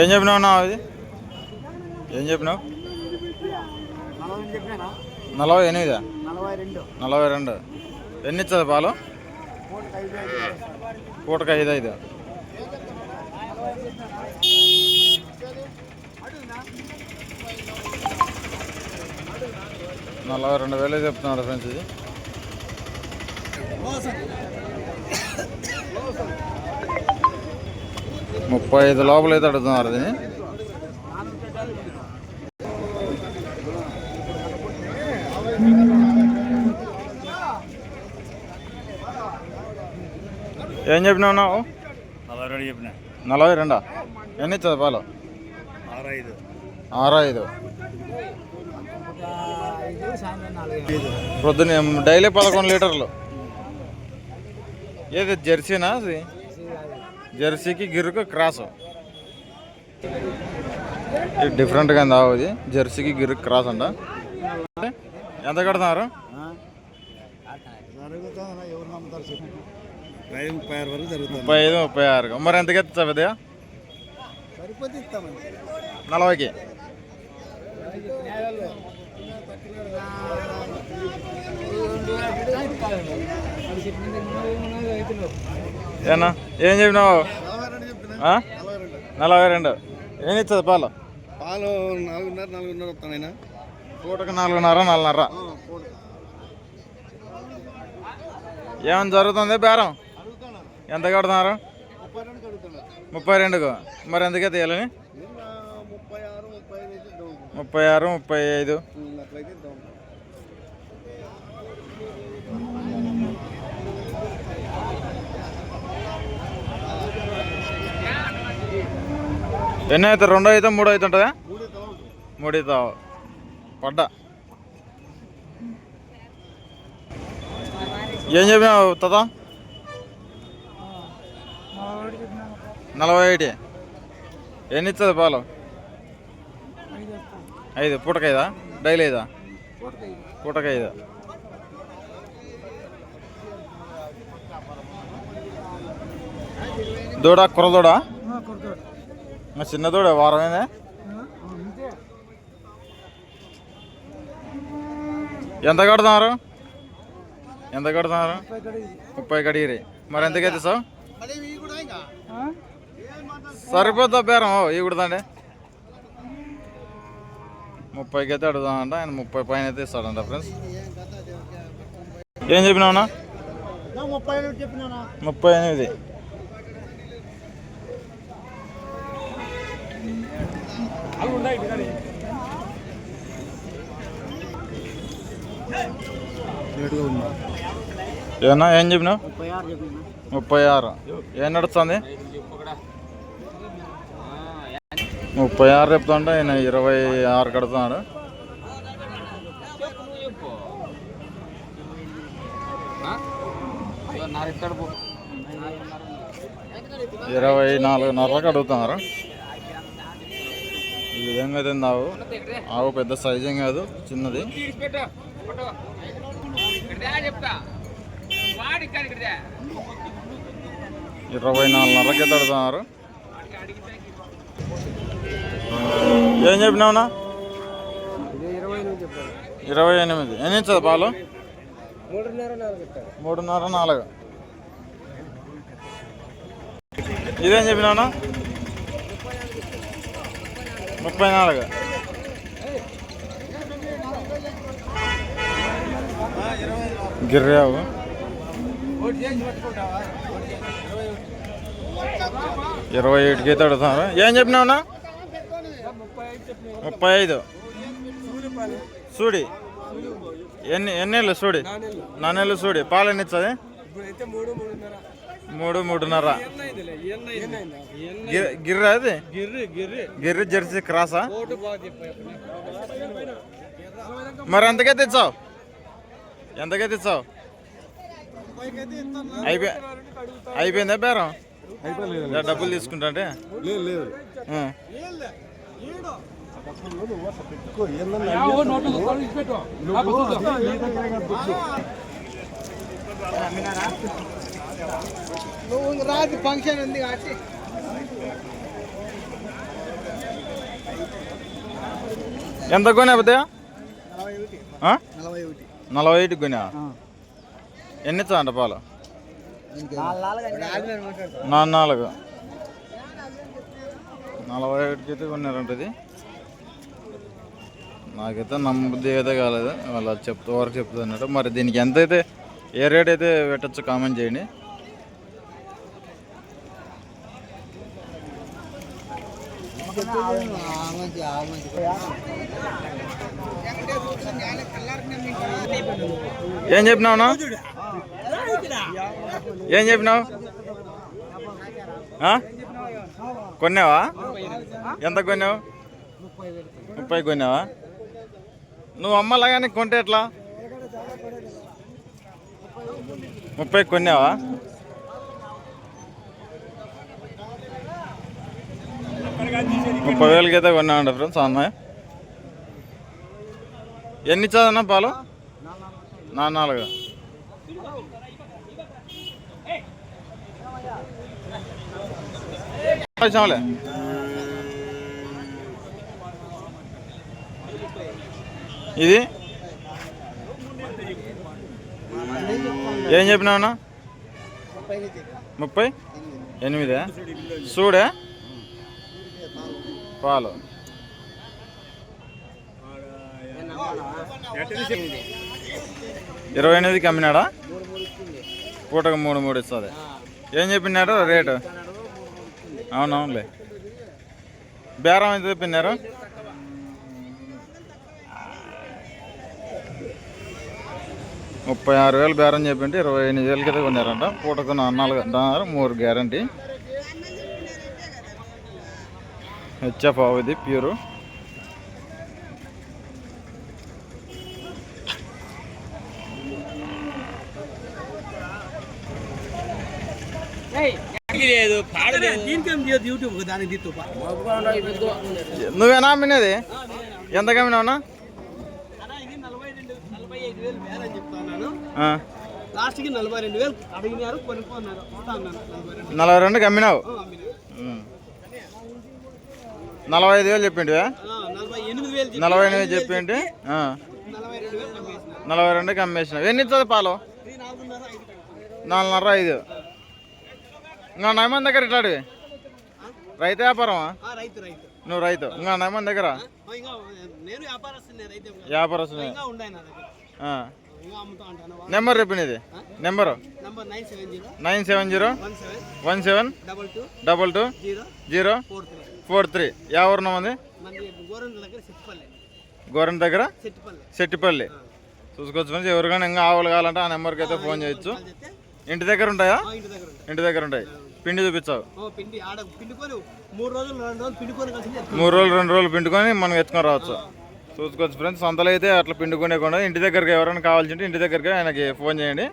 ఏం చెప్పినావు నా అది ఏం చెప్పినావు? నలభై ఎనిమిదా? నలభై రెండు. ఎన్ని ఇస్తుంది పాలు? పూటకు ఐదు ఐదు పూటకి ఐదు ఐదు. నలభై రెండు వేలు చెప్తున్నారు ఫ్రెండ్స్ ఇది. ముప్పై ఐదు లోపల అయితే అడుగుతున్నారు దీన్ని ఏం చెప్పినావు? నలభై రెండు చెప్పిన. నలభై రెండా? ఎన్ని ఇస్తుంది పాలు? ఆరు ఐదు ఆరు ఐదు ఐదు సాయంత్రం నాలుగు ప్రొద్దున డైలీ పదకొండు లీటర్లు. ఏది జెర్సీనా అది? జెర్సీకి గిర్రుకు క్రాస్. ఇది డిఫరెంట్గా ఉంది జెర్సీకి గిర్రకు క్రాస్ అంట. ఎంత కడుతున్నారు? ముప్పై ఐదు ముప్పై ఆరు మరి ఎంతకి ఎత్తా పెద్దగా నలభైకి. ఏనా? ఏం చెప్పినావు? నలభై రెండు ఏం ఇస్తుంది పాలు? పాలు నాలుగున్నర నాలుగున్నర వస్తానైనా పూటకు నాలుగున్నర నాలుగున్నర. ఏమైనా జరుగుతుంది బేరం? ఎంత కడుతున్నారు? ముప్పై రెండుకు. మరి ఎంతకే తీయాలని ముప్పై ఆరు ముప్పై ఐదు అయితే ఇద్దాం ముప్పై ఆరు ముప్పై ఐదు ఉమ్, అట్లయితే ఇద్దాం ఎన్ని అయితే రెండో అయితే మూడో అయితే ఉంటుందా? మూడైతే పడ్డా. ఏం చెప్పినావు తత? నలభై ఒకటి ఎన్ని ఇస్తుంది పాలు? ఐదు. పూటకైదా? డైలీ ఐదా? పూటకైదా? దూడ కుర్ర చిన్నదోడ ఇంకా ఎంత కడుతున్నారు? ఎంత కడుతున్నారు? ముప్పై కడిగిరి. మరి ఎంతకైతే సార్ సరిపోద్దా బేరం? ఓ, ఇవి కుడదండి ముప్పైకి అయితే అడుగుదామంట ఆయన ముప్పై పైన అయితే ఇస్తాడంట ఫ్రెండ్స్. ఏం చెప్పినావునా ముప్పై ఎనిమిది. ఏమన్నా ఏం చెప్పినావు? ముప్పై ఆరు చెప్పినా. ముప్పై ఆరు. ఏం నడుస్తుంది? ముప్పై ఆరు చెప్తుంటే ఆయన ఇరవై ఆరు కడుతున్నాడు. ఇరవై నాలుగున్నరకు అడుగుతున్నారు ఈ విధంగా అయితే ఆవు ఆవు పెద్ద సైజ్ ఏం కాదు చిన్నది. ఇరవై నాలుగున్నరకి తడుతున్నారు ఏం చెప్పినావునా? ఇరవై ఎనిమిది. చెప్పాను ఎన్ని ఇచ్చదు పాలు? మూడున్నర నాలుగు. మూడున్నర నాలుగు. ఇదేం చెప్పినావునా? ముప్పై నాలుగు. గిర్రావు. ఇరవై ఏడుకి అయితే అడుగుతున్నారు. ఏం చెప్పినావునా ముప్పై ఐదు. సూడి. ఎన్ని ఎన్నేళ్ళు సూడి? నాన్నేళ్ళు సూడి. పాలు ఎన్ని ఇస్తుంది మూడు మూడున్నర. గిర్ర అది? గిర్రి జెర్సీ క్రాసా? మరి ఎంతకైతే ఇచ్చావు ఎంతకైతే ఇచ్చావు అయిపోయి అయిపోయిందా బేరం? డబ్బులు తీసుకుంటా అంటే? లేదు. నువ్వు రాత్రి ఫంక్షన్ ఉంది కాబట్టి. ఎంత కొనే పెద్దయ్య నలభై ఒకటి. కొనా? ఎన్ని ఇచ్చా అంట పాలు? నాలుగు నాలుగు నలభై ఒకటికి అయితే కొన్నారంటది నాకైతే నమ్మబుద్ధి అయితే కాలేదు. వాళ్ళు చెప్తూ వరకు చెప్తున్నట్టు మరి దీనికి ఎంత అయితే ఏ రేట్ అయితే పెట్టచ్చు కామెంట్ చేయండి. ఏం చెప్పినావు? ఏం చెప్పినావు? కొన్నావా? ఎంత కొన్నావు? ముప్పై కొన్నావా? నువ్వు అమ్మలాగానే కొంటే ఎట్లా? ముప్పై కొన్నావా? ముప్పై వేలకి అయితే కొన్నామంట ఫ్రెండ్స్ అన్నయ్య ఎన్ని ఇచ్చాదన్నా పాలు? నా నాలుగు. వచ్చాంలే ఇది? ఏం చెప్పినావు ముప్పై? ఎనిమిదే? చూడే పాలు ఇరవై ఎనిమిదికి అమ్మినాడా? పూటకు మూడు మూడు ఇస్తుంది. ఏం చెప్పినాడు? రేటు? అవునవునులే. బేరం ఎంత చెప్పినారు? ముప్పై ఆరు వేలు బేరం చెప్పింటే ఇరవై ఎనిమిది వేలకి అయితే కొన్నారంట. పూటకు నాలుగు అంటున్నారు మూడు గ్యారంటీ. హెచ్ఎఫ్ ఆవు ఇది ప్యూరు. నువ్వేనా అమ్మినది ఎంత అమ్మినావునా ఇది నలభై రెండు నలభై ఐదు వేలు వేలని చెప్తున్నాను ఆ, లాస్ట్కి నలభై ఐదు వేలు చెప్పింటివా ఆ, నలభై ఎనిమిది వేలు చెప్పి నలభై రెండు రెండుకి అమ్మేసినావు ఎన్ని ఇస్తుంది పాలు? నాలుగున్నర ఐదు ఇంకా నయమన్ దగ్గర ఇట్లాడివి రైతు వ్యాపారమా? నువ్వు రైతు. ఇంకా నయమన్ దగ్గర? అంటాను నెంబర్ చెప్పినది number. Number nine seven zero. One seven. Double two. Zero. Zero. Four three. Yeah ఊరిన మంది మంది గోరంట్ల దగ్గర సెట్టిపల్లి గోరెంట్ దగ్గర సెట్టిపల్లి చూసుకోవచ్చు ఫ్రెండ్స్ ఎవరికైనా ఇంకా ఆవులు కావాలంటే ఆ నెంబర్కి అయితే ఫోన్ చేయొచ్చు ఇంటి దగ్గర ఉంటాయా ఇంటి దగ్గర ఉంటాయి పిండి చూపించావు మూడు రోజులు రెండు రోజులు పిండుకొని కలిసి మూడు రోజులు రెండు రోజులు పిండుకొని మనం ఎత్తుకొని రావచ్చు చూసుకోవచ్చు ఫ్రెండ్స్ సొంతలో అయితే అట్లా పిండుకునే కూడా ఇంటి దగ్గరికి ఎవరైనా కావాల్సి ఉంటే ఇంటి దగ్గరికి ఆయనకి ఫోన్ చేయండి